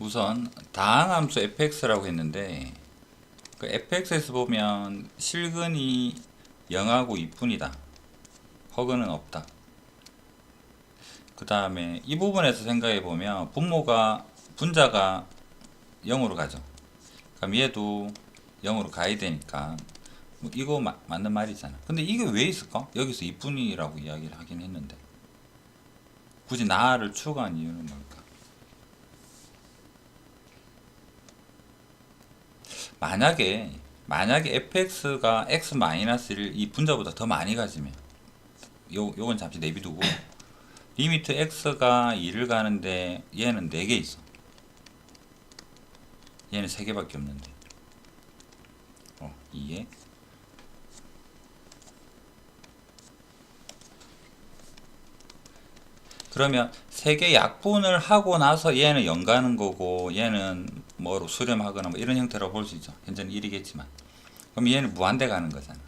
우선 다항함수 fx라고 했는데 그 fx에서 보면 실근이 0하고 2분이다. 허근은 없다. 그 다음에 이 부분에서 생각해 보면 분모가 분자가 0으로 가죠. 그럼 얘도 0으로 가야 되니까 뭐 이거 마- 맞는 말이잖아. 근데 이게 왜 있을까? 여기서 2분이라고 이야기를 하긴 했는데 굳이 나를 추가한 이유는 뭘까? 만약에 만약에 fx가 x 1, 이 분자보다 더 많이 가지면 요 요건 잠시 내비두고 리미트 x가 2를 가는데 얘는 4개 있어. 얘는 3개밖에 없는데. 어, 2에 그러면 세개 약분을 하고 나서 얘는 0 가는 거고 얘는 뭐로 수렴하거나 뭐 이런 형태로 볼 수 있죠. 현재는 1이겠지만. 그럼 얘는 무한대 가는 거잖아.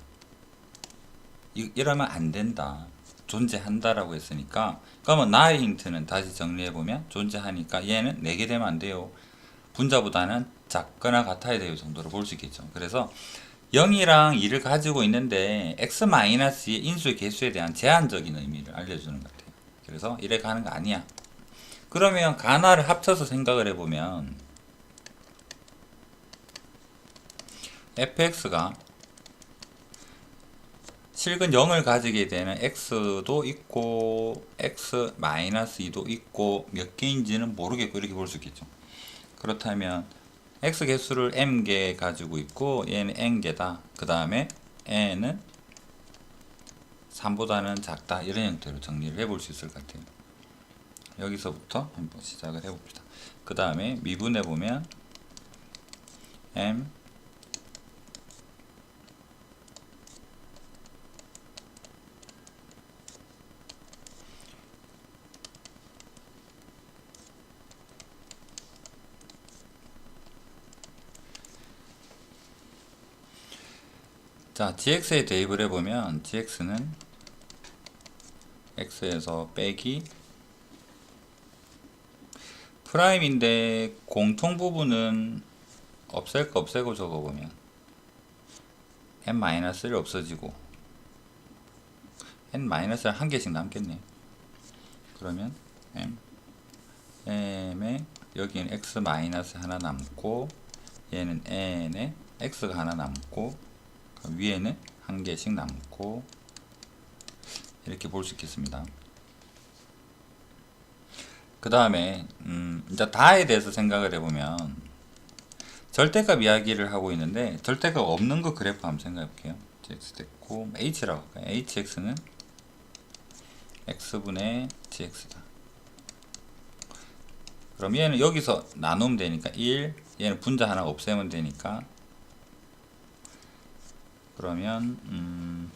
이, 이러면 안 된다. 존재한다라고 했으니까 그러면 나의 힌트는 다시 정리해 보면 존재하니까 얘는 4개 되면 안 돼요. 분자보다는 작거나 같아야 돼요 정도로 볼 수 있겠죠. 그래서 0이랑 2를 가지고 있는데 x-의 인수의 개수에 대한 제한적인 의미를 알려주는 것 같아요. 그래서 이래 가는 거 아니야. 그러면 가나를 합쳐서 생각을 해보면 fx가 실근 0을 가지게 되는 x도 있고 x-2도 있고 몇 개인지는 모르겠고 이렇게 볼 수 있겠죠. 그렇다면 x 개수를 m개 가지고 있고 얘는 n개다. 그 다음에 n은 3보다는 작다. 이런 형태로 정리를 해볼 수 있을 것 같아요. 여기서부터 한번 시작을 해봅시다. 그 다음에 미분해 보면 m 자, gx에 대입을 해보면 gx는 x에서 빼기 프라임인데 공통 부분은 없앨 거 없애고 적어보면 n-1이 없어지고 n-를 한 개씩 남겠네. 그러면 m m에 여기는 x 하나 남고 얘는 n에 x가 하나 남고 그 위에는 한 개씩 남고 이렇게 볼 수 있겠습니다. 그 다음에 음, 이제 다에 대해서 생각을 해보면 절대값 이야기를 하고 있는데 절대값 없는 거 그래프 한번 생각해 볼게요. gx 됐고 h라고 할까요? hx는 x분의 gx다. 그럼 얘는 여기서 나누면 되니까 1 얘는 분자 하나 없애면 되니까 그러면 음,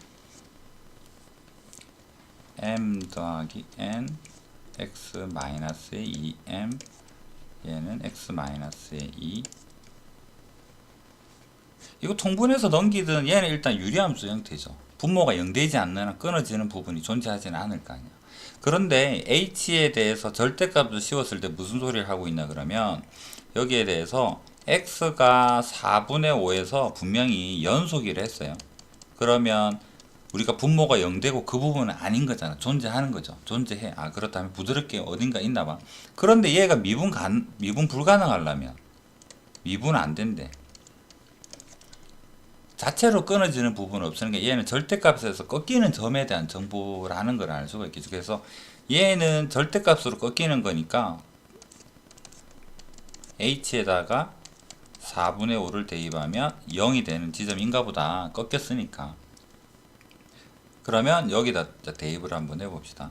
m 더하기 n x 마이너스의 2m 얘는 x 마이너스의 2 이거 통분해서 넘기든 얘는 일단 유리함수 형태죠. 분모가 0되지 않는 한 끊어지는 부분이 존재하지는 않을 거 아니야. 그런데 h에 대해서 절대값을 씌웠을 때 무슨 소리를 하고 있나 그러면 여기에 대해서 x가 4분의 5에서 분명히 연속이를 했어요. 그러면 우리가 분모가 0되고 그 부분은 아닌 거잖아. 존재하는 거죠. 존재해. 아, 그렇다면 부드럽게 어딘가 있나 봐. 그런데 얘가 미분 간, 미분 불가능하려면 미분 안 된대. 자체로 끊어지는 부분은 없으니까 얘는 절대값에서 꺾이는 점에 대한 정보라는 걸 알 수가 있겠죠. 그래서 얘는 절대값으로 꺾이는 거니까 h에다가 4분의 5를 대입하면 0이 되는 지점인가 보다. 꺾였으니까. 그러면 여기다 대입을 한번 해봅시다.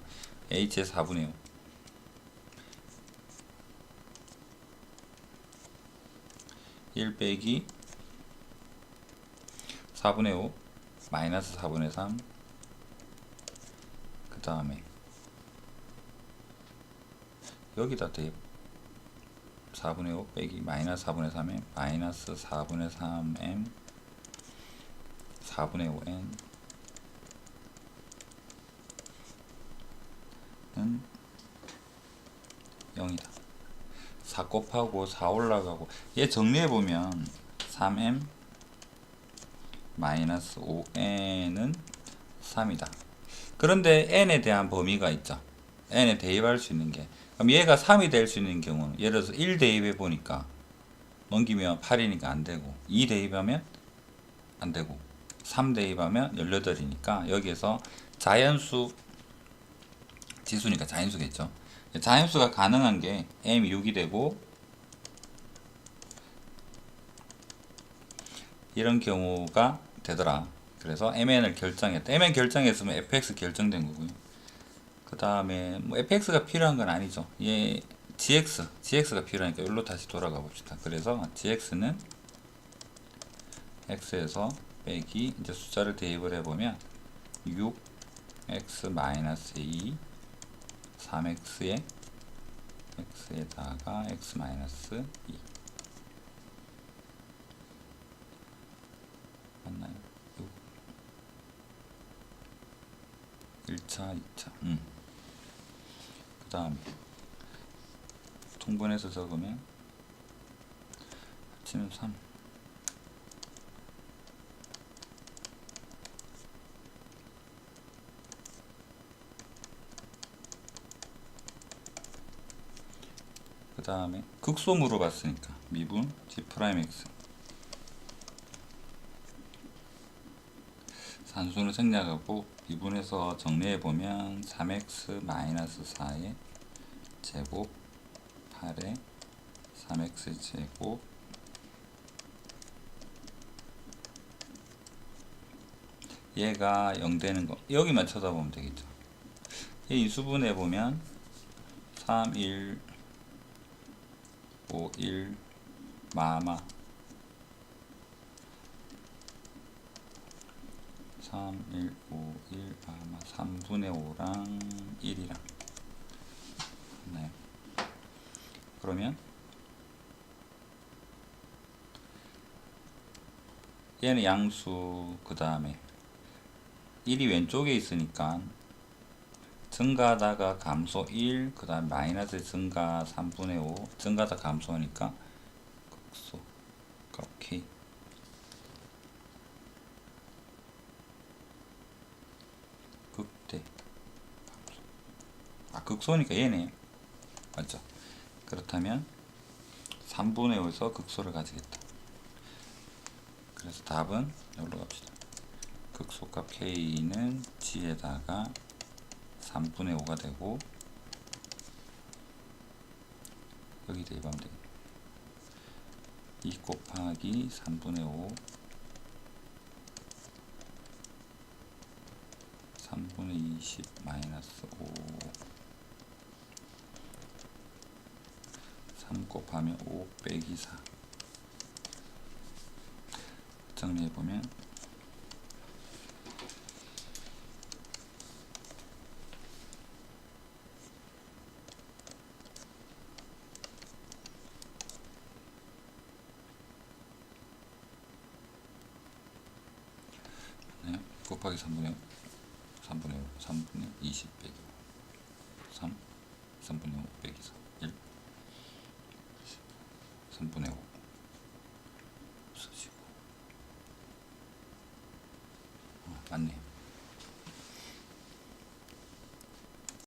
h의 4분의 5. 일 빼기 4분의 5 마이너스 4분의 3 그 다음에 여기다 대입 4분의 5 빼기 마이너스 4분의 3에 마이너스 4분의 3m 4분의 5n 는 0이다. 4 곱하고 4 올라가고 얘 정리해 보면 3m 마이너스 5n은 3이다. 그런데 n에 대한 범위가 있죠. n에 대입할 수 있는 게 그럼 얘가 3이 될 수 있는 경우는 예를 들어서 1 대입해 보니까 넘기면 8이니까 안 되고 2 대입하면 안 되고 3 대입하면 18이니까 여기에서 자연수 지수니까 자연수겠죠. 자연수가 가능한 게 m이 6이 되고 이런 경우가 되더라. 그래서 mn을 결정했다. mn 결정했으면 fx 결정된 거고요. 그 다음에 뭐 fx가 필요한 건 아니죠. 얘 gx, gx가 필요하니까 여기로 다시 돌아가 봅시다. 그래서 gx는 x에서 빼기 이제 숫자를 대입을 해보면 6x 마이너스 2 3x에 x에다가 x 마이너스 2 맞나요? 6 1차, 2차 음. 그 다음에 통분해서 적으면 합치면 3그 다음에 극소 물어봤으니까 미분 g 프라임 x 산수는 생략하고 미분해서 정리해 보면 3x 마이너스 4의 제곱 8의 3x 제곱 얘가 0 되는 거 여기만 쳐다보면 되겠죠. 이 인수분해 보면 3, 1, 5, 1, 마마 3, 1, 5, 1, 마마 3분의 5랑 1이랑 네. 그러면 얘는 양수 그 다음에 1이 왼쪽에 있으니까 증가하다가 감소 1, 그 다음 마이너스 증가 3분의 5, 증가하다 감소하니까 극소 값 K 극대 감소 아 극소니까 얘네요 맞죠? 그렇다면 3분의 5에서 극소를 가지겠다. 그래서 답은 여기로 갑시다. 극소값 K는 G에다가 3분의 5가 되고 여기 대입하면 되겠네. 2 곱하기 3분의 5 3분의 20 마이너스 5 3 곱하면 5 빼기 4 정리해보면 네, 곱하기 3분의 5 3분의 5 3분의 20 빼기 3 3분의 5 빼기 4 1 3분의 5 쓰시고. 어, 맞네